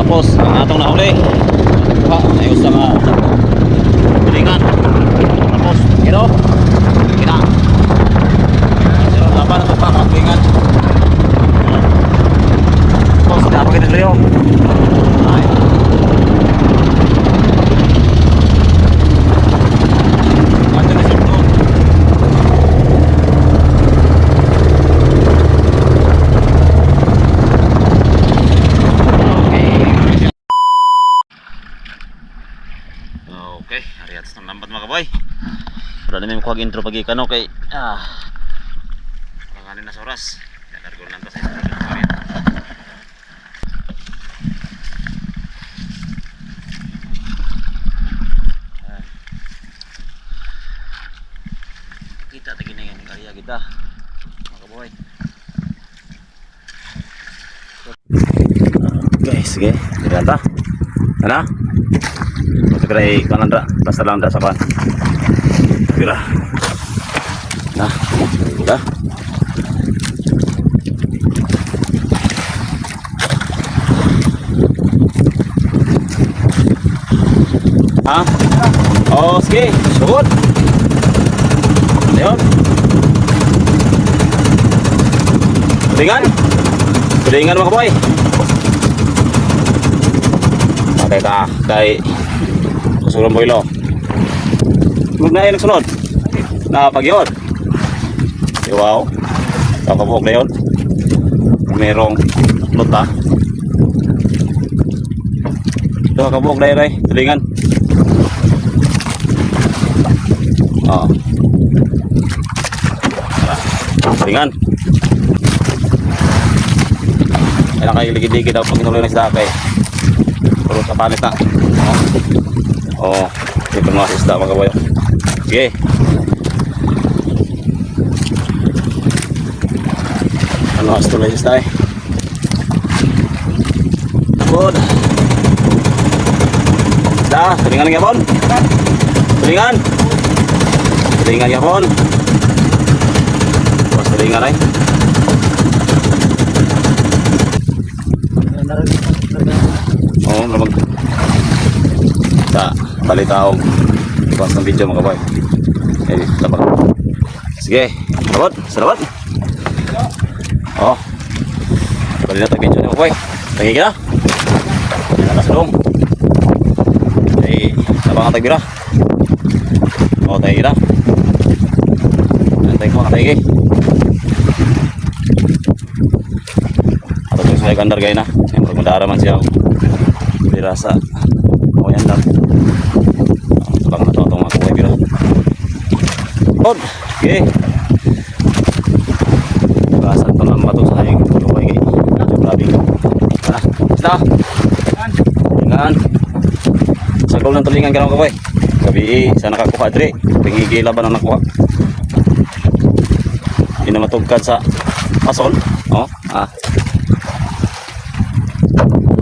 Tapos, ang atong nahuli. Kuha, ayos sa mga tulingan. Tapos, gino. Gina. Sino dapat na ito pa, mga tulingan. Tapos, dapat kita tuloy Ay. Macam ni satu. Okay, hari atas ng lambat mga kaboy. Wala na may kuhag intro pagi kano kay ah. Pangalan na sa oras. Nakargo lang sa intro. Ah. Kita tagi na yung karya kita. Mga kaboy. Okay, sige. Dilihan ta. Ano? Ay kanan ra. Basta lang ra sa pan. Kira. Na. Kira. Ha? Sige. Sugod. Ayun. Tulingan. Tulingan mga boy. Okay ka. Kay Susulong boylo. Huwag na yun nagsunod. Nakapag yun. Okay, wow. Kakabuhok na yun. Merong luta. Ito kakabuhok na yun ay. Tulingan. Oo. Tulingan. Kailangan kayo ligid-ligid daw pag inuloy ng isda kay. Puro sa panis na. Oo. Ito mga isda mga kabayo. Sige. Ano as tuloy isda eh. Good. Isda. Tulingan ng yapon. Tulingan. Tulingan yapon. Tulingan ay. Oo, sa balitaong bukas ng video mga boy. Eh, labang. Sige, salamat, salamat. Oh. Bali na ito video niyo boy. Tangi ka na. Yan na sa loob. Eh, labang ang tagbira. Oh, tangi na. Antay ko, antay ka. Ato sa gandar gay na. Siyempre mandara man siya. Dirasa. Oh, yan lang. Bang na to itong mga kulay biro. On. Okay. Basan to lang mato sa hayang kulay kay. Medyo grabe. Ha? Basta. Tulingan. Sagol ng tulingan ka kaboy. Gabi, sa nakakuha dre. Tingigi laban ang nakuha. Hindi na matugkad sa pason. Oh, ah.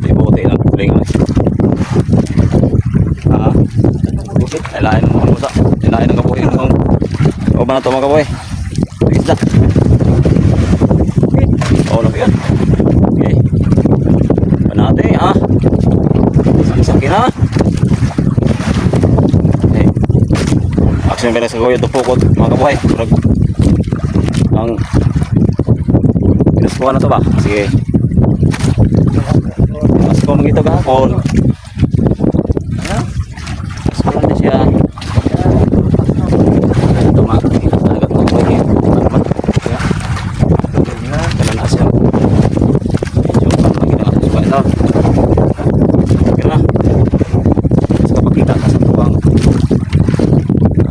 Ibuti ng tulingan. Ah. Kailangan ng mga musa. Kailangan ng kabuhay ng mga Ba na ito mga kabuhay? Isda. Oo, laki yan. Okay. Panate, ha? Saksakin, ha? Okay. Action pala sa kuya, tupukot, mga kabuhay. Murag. Ang pinaskuhan na ito ba? Sige. Mas kung ito gahapon. Sekolah di siya. Ito mga agad mo ko yun. Naman. Kaya. Kailan na siya. Medyo pang lagi na kasi suka ito. Kaya. Sa kapakita ka sa tuwang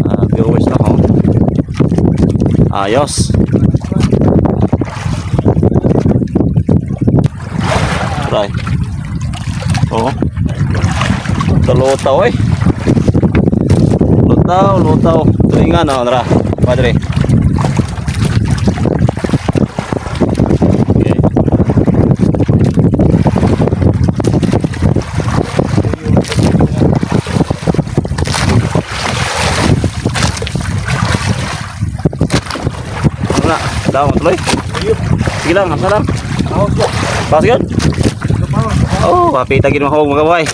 ah, viewers na ko. Ayos. Try. Oo. Talutaw eh. Lutaw, lutaw. Tulingan na, nara. Padre. Okay. Ano na? Daw, tuloy. Sige lang, asa lang. Pasok yun? Oh, kapita gid mahog mga boy.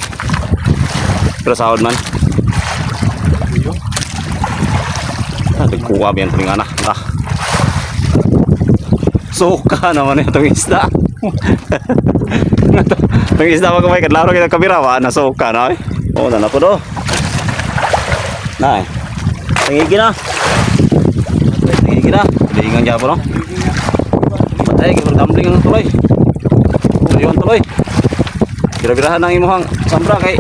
Pero sahod man. Ah, nagkuha ba yan ito nga na. Ah. Suka naman itong isda. Itong isda mga boy, kadlaro kita kamera wa na suka na eh. Oh, na po do. Na eh. Tingigi na. Tingigi na. Lingan dyan po no. Patay, kaya gambling ang tuloy. Tuloy tuloy. Bira-birahan ang imuhang sambra kay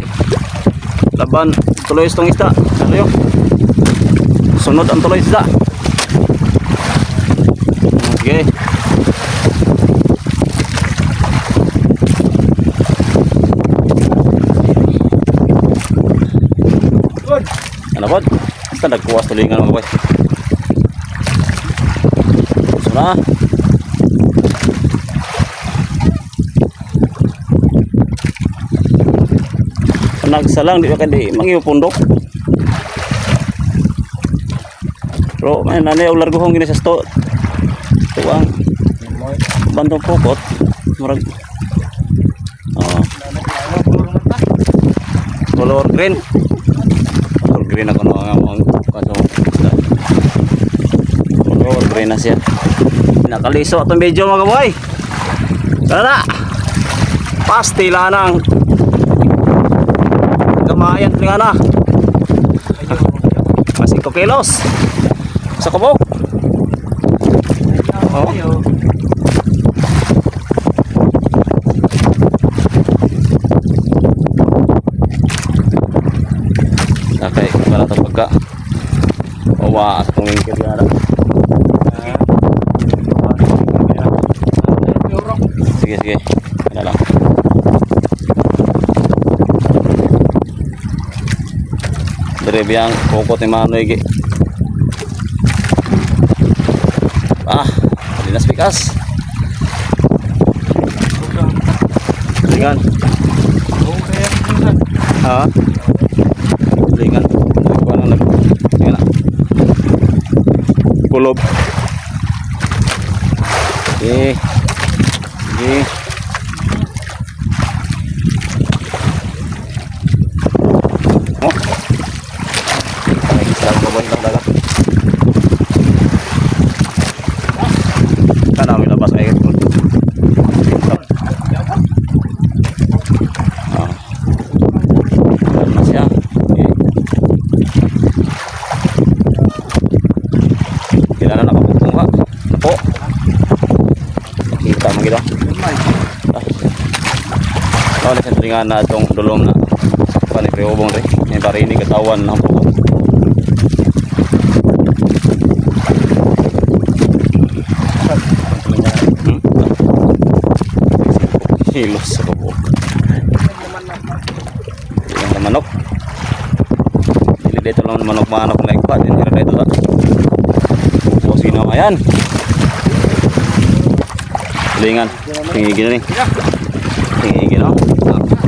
laban tuloy itong isda. Yun? Sunod ang tuloy isda. Good. Ano po? Basta nagkuwas tuloy nga mga boy. Na. Nagsalang di ka di mangiyo pundok. Pero may nanay ular guhong gini sa sto. Tuwang bantong pukot. Murag. Oh, color green. Color green ako no nga mga. Green na siya. Nakaliso itong video mga boy. Tara. Pastila nang kamayan nga na. Mas 5 kilos. Sa kubok. Oh. Okay, para ito pagka Wawa sa tumingkir nga. Sige, sige. Ano lang. Dire kokot ni Manoy gi. Ah, dinas pikas. Lingan. Ha? Lingan. Kuha na nag. Na. Kulob. Sige. Sige. Oh. Ay, sarang baboy lang dagat. Kana may labas ay. Ah. Ano na siya? Okay. Kailan na nakapugtong ka? Po. Kita mo gito. Ah. Oh, nga na itong dulong na pani preobong re. May barini katawan ng po. Hmm? Hilos sa. Yan na manok. Dili dito lang na manok manok na ikpat. Hindi na dito. So sino ayan? Lingan. Tingin gina ni. Tingin gina.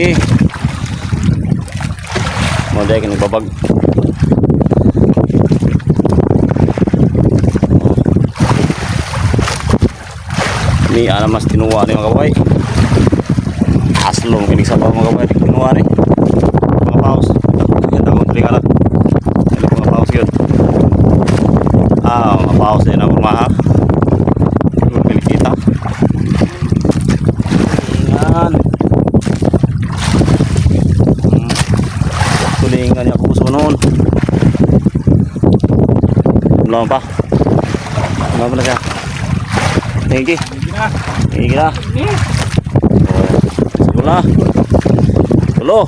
sige. Mo dai kan babag. Ni ana mas tinuwa ni mga kabay. Aslong kinig sa mga kabay tinuwa ni. Mga paus. Kita mo tali kalat. Mga paus yun. Ah, mga paus din ang kumaha. Pili kita. Yan. Hmm. Tulingan niya puso noon. Belum pa. Belum na siya. Tinggi. Tinggi na. Segula. Tulo.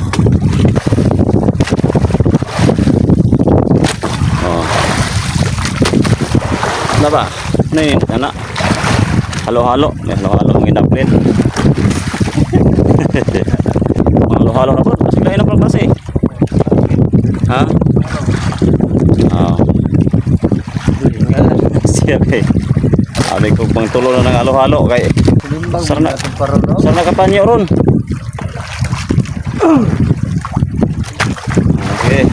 Oh. Ano ba? Ano yun? Ano? Halo-halo. May halo-halo ang inaplin. halo-halo na bro. Kasi lain na kasi. Ha? Oo. Siyempre. Sabi ko pang tulo na ng halo-halo kay Sarna- Saan nakapanyo ron? Okay.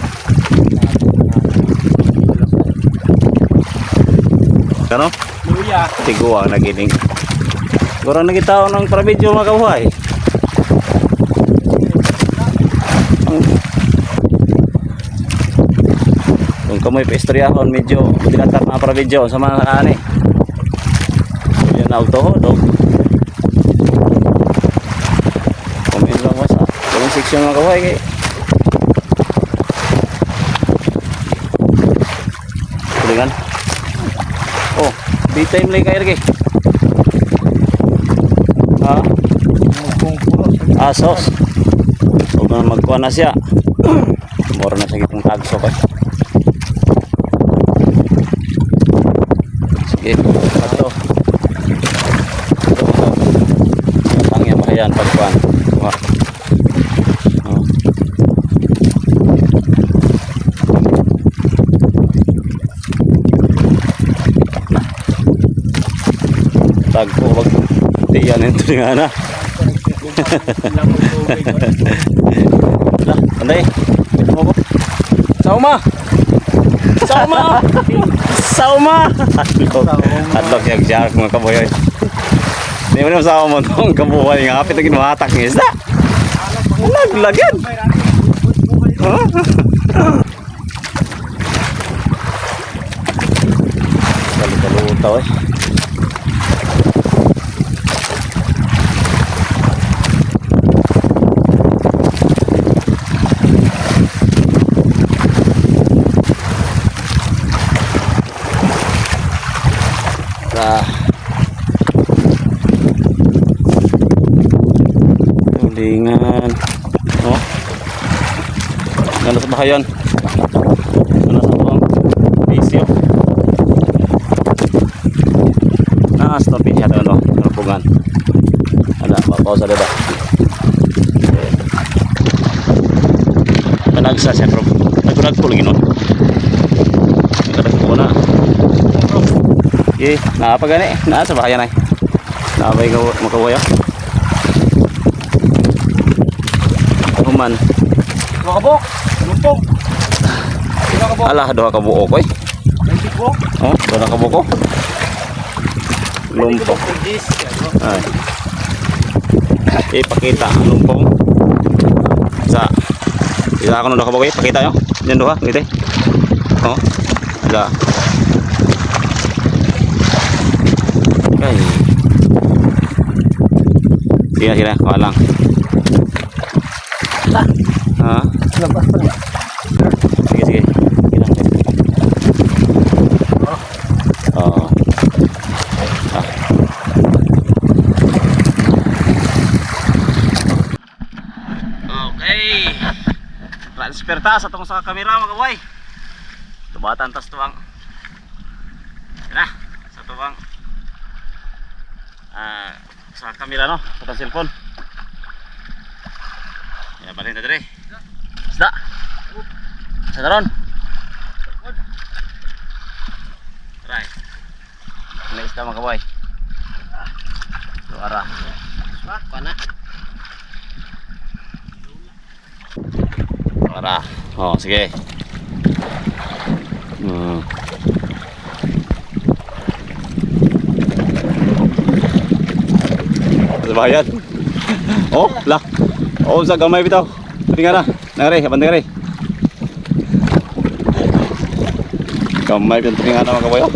Ano? Luya. Tigo ang nagiling. Kurang nagitao ng para-video mga kabuhay. Kung kamoy paistoryahon, medyo tinatak mga para-video sa mga ani. Yan na autohod, oh. Comment lang mo sa comment section mga kabuhay kay. Kulingan. Oh, daytime lang kayo kay. Ha? Asos. Huwag na magkuha na siya. Mura na sa gitong tagso kay. Sige, ato. Tangya pa yan pagkuhan. Kuha. Oh. Tagpo wag di yan ito nga na. Lah. Ito mo ko. Sauma. Sauma. Sauma. Adlok yang siya mga kaboyoy. Di mo na sa mo tong kabuhay nga kapit ang ginuhatak ng isda. Naglagyan. Kalu-kalutaw eh. Sa Tulingan. Oh. Ano sa bahayan? Ano sa tuwang bisyo? Ah, stopin siya doon, no? Rupungan. Ala, mapausa dito. Managsa siya, bro. Nagkunag po lagi, no? Nagkunag po na. Eh, naapa gani, naa sa bahayan ay. Naabay ka makawaya. Human. Makabok. Makabok. Ala, doha ka buo ko eh. Po. Oh, doha ka buko. Lumpong. Pagdis. Ay. Ipakita ang lumpong. Sa Isa ako nung doha ka buko eh. Pakita nyo. Yan doha, ngiti. Oh. Ala. Ay. Sige na, sige na. Kawa lang. Ha? Labas pa niya. Sige, sige. Sige lang. Oo. Ah. Okay. Transfer ta sa tong sa kamera mga kaboy. Tubatan tas tuwang. Na. Sa tuwang. Ah, sa kamera no, sa cellphone. Ya, balik na dire. Isda. Sa daron. Try. Ini isda mga kaboy. Suara. Pana. Suara. Oh, sige. Hmm. Bayad. Oh, lah. Oh, sa gamay bitaw. Pati nga na. Nangari, abang nangari. Gamay bitaw pati nga na mga kaboy. Oh.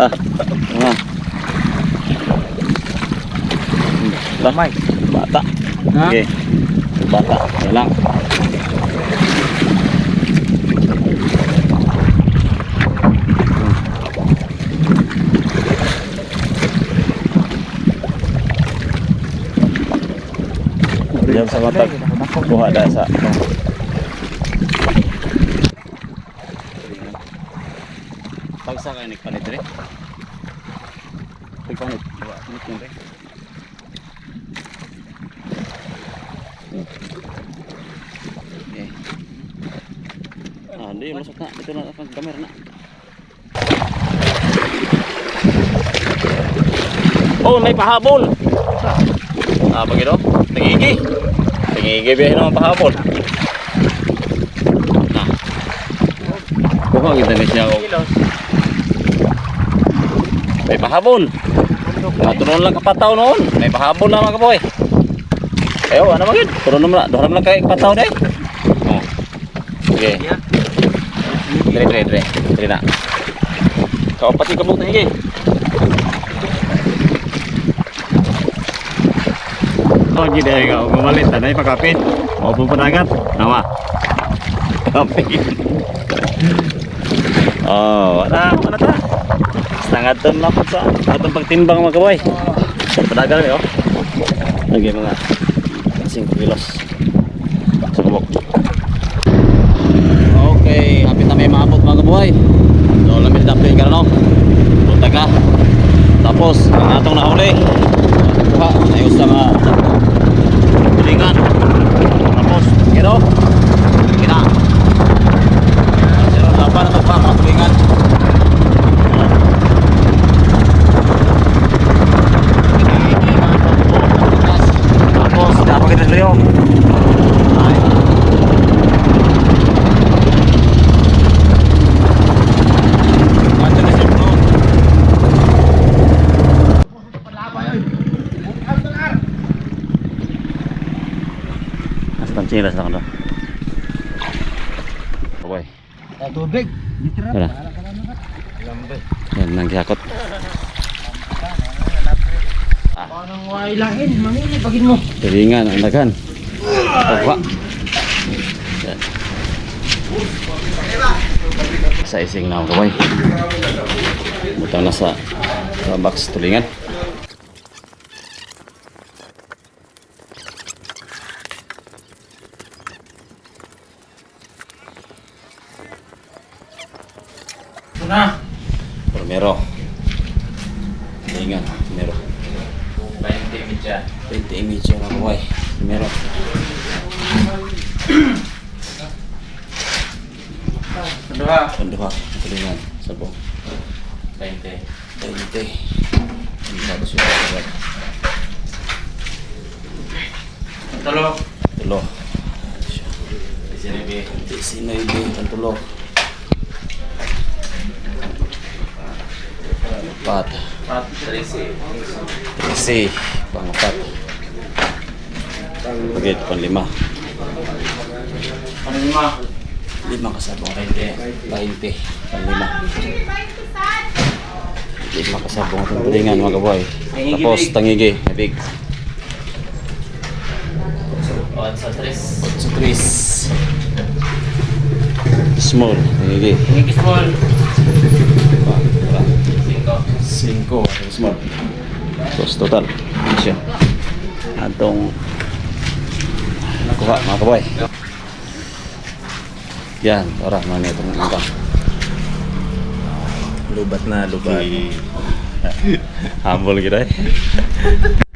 Ah, nga. Lamay. Bata. Ha? Okay. Bata. Yan lang. Diyan sa matag. Buha da sa. Pagsa kayo nagpalit rin. Nagpalit. Nagpalit rin. Okay. Ah, hindi, masok na. Ito na ang camera na. Oh, may pahabol. Ah, pag ito, nangigi. Nangigi biyahe naman pahabol. Ah. Kuha ang internet niya. May pahabol. Natunon lang kapataw noon. May pahabol na mga kaboy. Ayo, ano magin? Puro naman, doon lang kay kapataw deh. Oh. Sige. Yeah. Dire, dire, dire. Dire na. Kau pati kabuk na higi. Oh, gini ay kau gumalit na ay pakapit. Mau pun penagat. Nama. Kapit. Oh, wala, wala ta. Setengah ton lang po sa atong pagtimbang mga kaboy. Padagal eh, oh. Lagi mga 5 kilos. Sa kabuk. Okay, hapit na may kabuhay. So, lamit dapat ka no. Punta ka. Tapos, ang atong nahuli. Kuha, ayos sa mga tulingan. Tapos, kino. Kina. Pero dapat na ito pa mga tulingan. Tapos, dapat kita dulu yun. Ay. Macam ni sebelum. Asam cilas lang doon. Ah, tubig. Wala. Lambe. Yan nang gihakot. Parang wailahin, mangini bagin mo. Tulingan ang daghan. Kuha. Yan. Sa ising na ako boy. Butang na sa, sa box tulingan. Ito na. Primero. Tulingan. Primero. 20 media. 20 image yung mga boy. Primero. Ito ha. Panduha. Tulingan. Sabo. 20. 20. Ang sabi siya. boy. Tulo. Tulo. Sinibi. 19. Ang tulo. Apat. Pat. Trisi. 13. Pangapat. Pagit, panlima. Ano lima? Lima kasabong. 20. 20. Panlima. Lima kasabong itong tulingan mga kaboy. Tangigi, Tapos tangigi. Big. Otso tres. 8 Small. Tangigi. Tinggi small. Cinco. 5. Small. Tapos total. Ano siya? Atong nakuha mga kaboy. Yan. Ora. Mga itong ingkang. Lubat na, lubat. Humble kita eh.